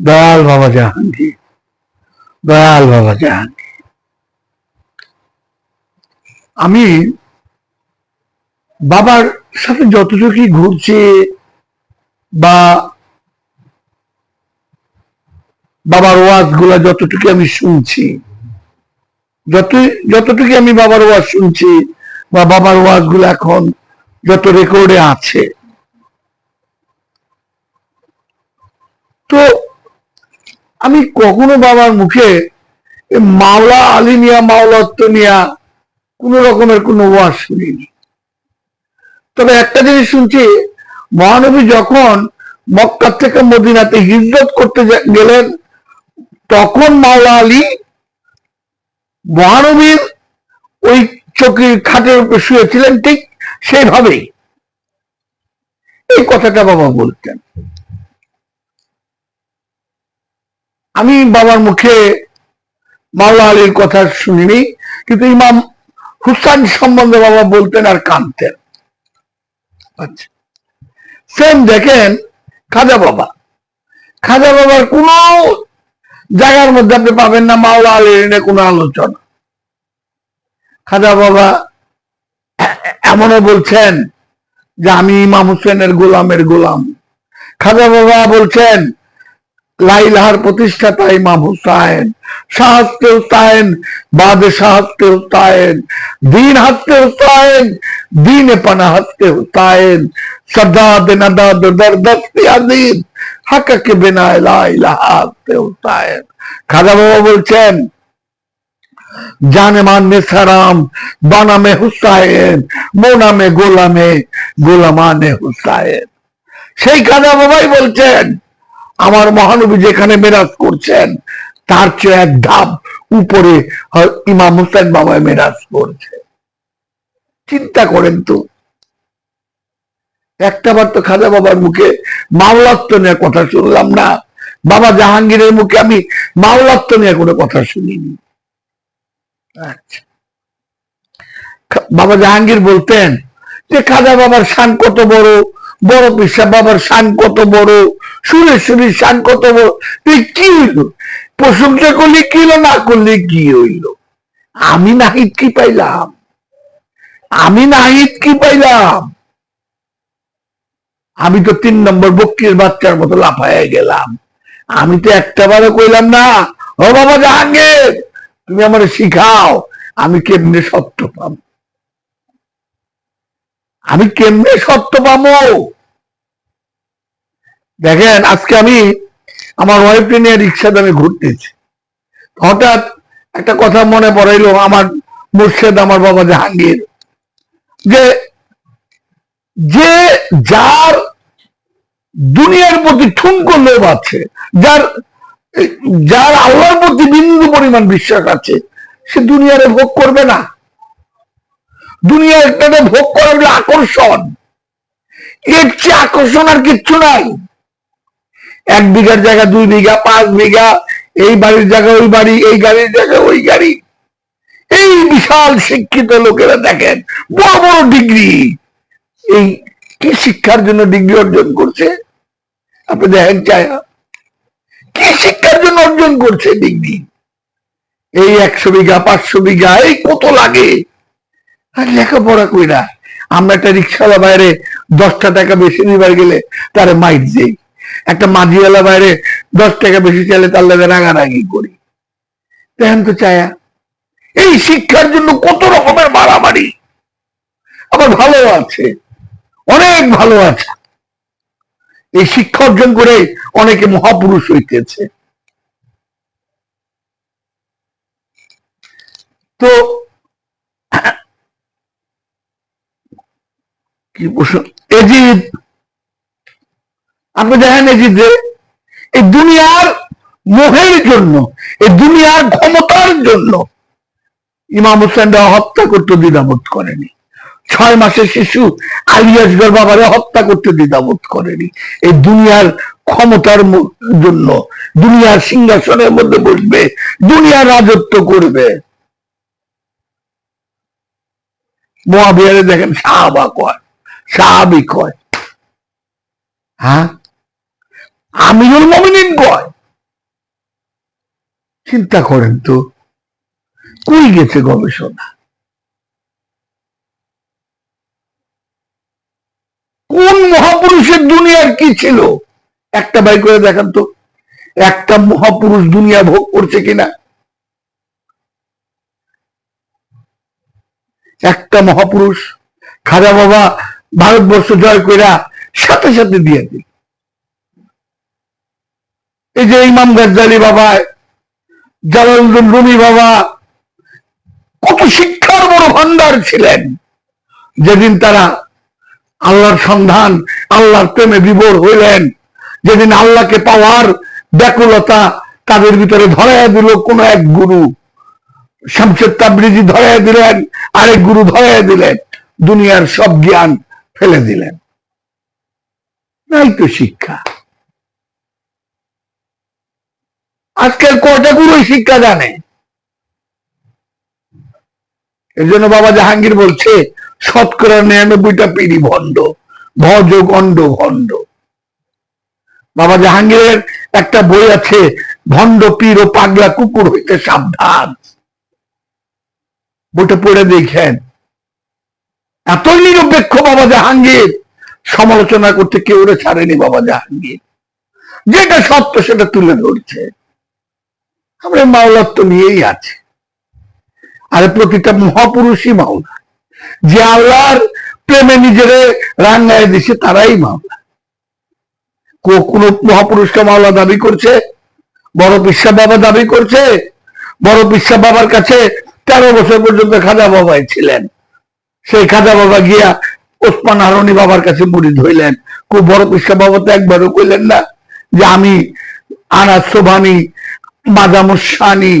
দয়াল বাবা জাহাঙ্গীর। দয়াল বাবা জাহাঙ্গীর। আমি বাবার সাথে যতটুকুই ঘুরছে বা বাবার ওয়াজগুলা যতটুকু আমি শুনছি যত যতটুকু আমি বাবার ওয়াজ শুনছি বা বাবার ওয়াজগুলো এখন যত রেকর্ডে আছে তো আমি কখনো বাবার মুখে মাওলা আলী মিয়া মাওলাত্ব নিয়া কোন রকমের কোনো ওয়াজ শুনিনি। তবে একটা জিনিস শুনছি, মহানবী যখন মক্কা থেকে মদিনাতে হিজরত করতে গেলেন, তখন মাওলা আলী মহানবীর ওই চকির খাটের উপর শুয়েছিলেন ঠিক সেইভাবেই। এই কথাটা বাবা বলতেন। আমি বাবার মুখে মাওলা আলীর কথা শুনিনি, কিন্তু ইমাম হুসান সম্বন্ধে বাবা বলতেন আর আচ্ছা। সেম দেখেন খাজা বাবা। খাজা বাবার কোনো জায়গার মধ্যে আপনি পাবেন না মাওলা আলীর নিয়ে কোনো আলোচনা। খাজা বাবা এমনও বলছেন যে আমি ইমাম হোসেনের গোলামের গোলাম। খাজা বাবা বলছেন লাইলাহার প্রতিষ্ঠাতা ইমাম হুসাইন শাহস্তে হুসাইন বাদে শাহস্তে হুসাইন, দিন হাসতে হুসাইন দিনে পানা হাসতে হুসাইন দরদস্তি আদিন হাকাকে বিনা হুসাইন। খাজা বাবা বলছেন, জানে মান্নে সারাম বানামে হুসাইন, মোনামে গোলামে, গোলামানে হুসাইন। সেই খাজা বাবাই বলছেন আমার মহানবী যেখানে মেরাজ করছেন, তার চেয়ে এক ধাপ উপরে ইমাম হুসেন বাবায় মেরাজ করছে। চিন্তা করেন তো। একটা একটাবার তো খাজা বাবার মুখে মাওলাত্ব নিয়ে কথা শুনলাম না। বাবা জাহাঙ্গীরের মুখে আমি মাওলাত্ব নিয়ে কোনো কথা শুনিনি। আচ্ছা। বাবা জাহাঙ্গীর বলতেন যে, খাজা বাবার শান কত বড়? বড় পিসা বাবার শান কত বড় সুরে সুরে শান কত বড় কি হইল? প্রশংসা করলে কি হইল, না করলে কি হইল? আমি নাহিদ কি পাইলাম? আমি নাহিদ কি পাইলাম? আমি তো তিন নম্বর বক্কির বাচ্চার মতো লাফায় গেলাম। আমি তো একটা বারও কইলাম না, ও বাবা জাহাঙ্গীর, তুমি আমার শিখাও, আমি কেমনে সত্য পাব? আমি কেমনে সত্য পাবো? দেখেন, আজকে আমি আমার ওয়াইফকে নিয়ে রিক্সাতে আমি ঘুরতেছি। হঠাৎ একটা কথা মনে পড়াইলো আমার মুর্শেদ, আমার বাবা জাহাঙ্গীর, যে যে যার দুনিয়ার প্রতি ঠুনকো লোভ আছে, যার যার আল্লাহর প্রতি বিন্দু পরিমাণ বিশ্বাস আছে, সে দুনিয়ারে ভোগ করবে না। দুনিয়ার একটা ভোগ করা হলো আকর্ষণ। এর চেয়ে আকর্ষণ আর কিচ্ছু নাই। এক বিঘার জায়গা, দুই বিঘা, পাঁচ বিঘা, এই বাড়ির জায়গা, ওই বাড়ি, এই গাড়ির জায়গা, ওই গাড়ি। এই বিশাল শিক্ষিত লোকেরা দেখেন, বড় বড় ডিগ্রি। এই কি শিক্ষার জন্য ডিগ্রি অর্জন করছে? আপনি দেখেন চায়া। কি শিক্ষার জন্য অর্জন করছে ডিগ্রি? এই একশো বিঘা, পাঁচশো বিঘা, এই কত লাগে? আর লেখাপড়া কইরা আমরা একটা রিক্সাওয়ালা বাইরে দশটা টাকা বেশি নিবার গেলে তারে মাইট দেই। একটা মাঝিওয়ালা বাইরে দশ টাকা বেশি চাইলে তার লাগে রাগারাগি করি। দেখেন তো চায়া এই শিক্ষার জন্য কত রকমের মারামারি। আবার ভালো আছে, অনেক ভালো আছে। এই শিক্ষা অর্জন করে অনেকে মহাপুরুষ হইতেছে। তো কি প্রশ্ন এজিদ। আপনি দেখেন এজিদে এই দুনিয়ার মোহের জন্য, এই দুনিয়ার ক্ষমতার জন্য ইমাম হোসেনরা হত্যা করতে দ্বিধাবোধ করেনি। ছয় মাসের শিশু আলী আসগর বাবারে হত্যা করতে দ্বিধাবোধ করেনি। এই দুনিয়ার ক্ষমতার জন্য, দুনিয়ার সিংহাসনের মধ্যে বসবে, দুনিয়ার রাজত্ব করবে। মহাবিহারে দেখেন সাহাবা কয় সাহাবি কয় হ্যাঁ? আমিরুল মমিনিন কয় চিন্তা করেন তো, কই গেছে গবেষণা? কোন মহাপুরুষের দুনিয়ার কি ছিল? একটা বাই করে দেখান তো, একটা মহাপুরুষ দুনিয়া ভোগ করছে কিনা? একটা মহাপুরুষ, খাজা বাবা ভারতবর্ষ জয় কইরা সাথে সাথে দিয়ে দিল এই যে ইমাম গাজ্জালি বাবা জালালুদ্দিন রুমি বাবা, কত শিক্ষার বড় ভান্ডার ছিলেন। যেদিন তারা আল্লাহর সন্ধান, আল্লাহর প্রেমে বিভোর হইলেন, যেদিন আল্লাহকে পাওয়ার ব্যাকুলতা তাদের ভিতরে ধরাইয়া দিল কোন এক গুরু। শামসের তাবরিজি ধরাইয়া দিলেন, আরেক গুরু ধরাইয়া দিলেন। দুনিয়ার সব জ্ঞান ফেলে দিলেন। নাই তো শিক্ষা। আজকাল কয়টা গুরু শিক্ষা জানে। এর জন্য বাবা জাহাঙ্গীর বলছে, শতকরা নিরানব্বইটা পিড়ি ভণ্ড ভজ গণ্ড ভণ্ড। বাবা জাহাঙ্গীরের একটা বই আছে, ভণ্ড, পীর ও পাগলা কুকুর হইতে সাবধান। বইটা পড়ে দেখেন। এতই নিরপেক্ষ বাবা জাহাঙ্গীর। সমালোচনা করতে কেউ ছাড়েনি বাবা জাহাঙ্গীর। যেটা সত্য সেটা তুলে ধরছে। আমরা মাওলার তো নিয়েই আছে। আর প্রতিটা মহাপুরুষই মাওলা। যে আল্লাহর প্রেমে নিজেরে রাঙ্গায় দিছে, তারাই মাওলা। কোন মহাপুরুষকে মাওলা দাবি করছে, বড় পিসা বাবা দাবি করছে, বড় পিসা বাবার কাছে তেরো বছর পর্যন্ত খাজা বাবাই ছিলেন। সেই খাজা বাবা গিয়া ওসমান হারনি বাবার কাছে মুড়ি ধইলেন। খুব বড় পিসা বাবা তো একবারও কইলেন না যে আমি আনাস সোভানি মাদামুসানি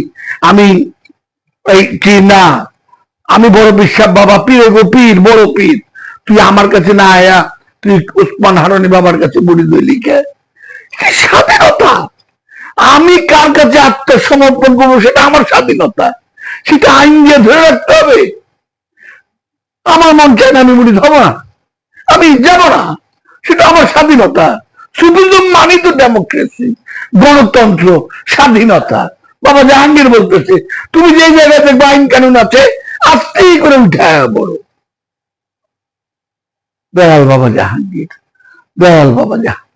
আমি এই কি না, আমি বড় বিশ্বাস বাবা, পীর গো পীর, বড় পীর। তুই আমার কাছে না আয়া, তুই উসমান হারনি বাবার কাছে বুড়ি দই লিখে স্বাধীনতা? আমি কার কাছে আত্মসমর্পণ করব সেটা আমার স্বাধীনতা। সেটা আইন দিয়ে ধরে রাখতে হবে। আমার মন চায় না আমি মুড়ি ধরবো না। আমি যাব না। সেটা আমার স্বাধীনতা। সুফিজম মানি তো ডেমোক্রেসি গণতন্ত্র, স্বাধীনতা। বাবা জাহাঙ্গীর বলতেছে, তুমি যে জায়গাতে আইন কানুন আছে, আস্তেই করে উঠে বড়। দয়াল বাবা জাহাঙ্গীর দয়াল বাবা জাহাঙ্গীর।